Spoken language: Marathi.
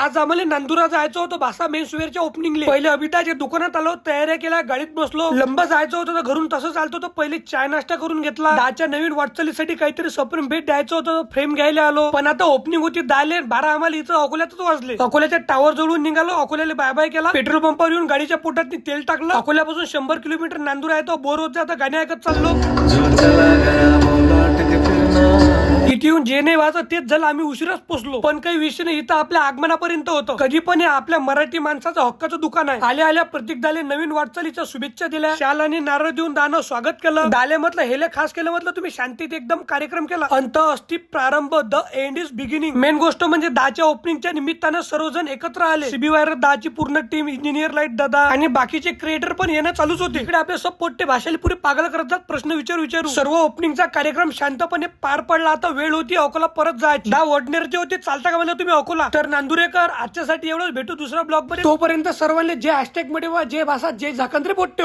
आज आम्हाला नांदुरा जायचं होतं. भाषा मेन्सवेअरच्या ओपनिंगला पहिले अभिताच्या दुकानात आलो तयाऱ्या केल्या गाडीत बसलो. लंब जायचं होतं तर घरून तसं चालतो तर पहिले चाय नाश्ता करून घेतला. दहाच्या नवीन वाटचालीसाठी काहीतरी सप्रेम भेट द्यायचं होतं. फ्रेम घ्यायला आलो. पण आता ओपनिंग होती दहा बारा आम्हाला इथं अकोल्यातच वाजले. अकोल्याच्या टावर जवळून निघालो. अकोल्याला बाय बाय केला पेट्रोल पंपावर येऊन गाडीच्या पोटात तेल टाकलं. अकोल्यापासून शंभर किलोमीटर नांदूर आहे तो बोर होत आता गाणे ऐकत चाललो. इथे येऊन जे नाही तेच झालं आम्ही उशिराच पोचलो पण काही विषय नाही इथं आपल्या आगमनापर्यंत होतं. कधी पण हे आपल्या मराठी माणसाचं हक्काचं दुकान आहे. आल्या आल्या प्रतीक दाले नवीन वाटचालीच्या शुभेच्छा दिल्या. शाल आणि नारळ देऊन दानं स्वागत केलं. दाले म्हटलं हेले खास केलं म्हटलं तुम्ही शांतीत एकदम कार्यक्रम केला. अंत अस्ति प्रारंभ the end is beginning main गोष्ट म्हणजे दहाच्या ओपनिंगच्या निमित्तानं सर्वजण एकत्र आले. सीबी वायर दहाची पूर्ण टीम इंजिनियर लाइट दादा आणि बाकीचे क्रिएटर पण येणं चालूच होते. इकडे आपले सब पोट्टे भाषेला पुरे पागल करतात प्रश्न विचारू विचारू. सर्व ओपनिंगचा कार्यक्रम शांतपणे पार पडला. आता वेळ होती. अकोला परत जायची. दहा वडनेरचे होते चालता का म्हणजे तुम्ही अकोला? तर नांदुरेकर आजच्यासाठी एवढंच. भेटू दुसऱ्या ब्लॉगमध्ये तोपर्यंत सर्वांनी जे हॅशटॅगमध्ये जे भाषा जे झाकंत्रे पोट्टे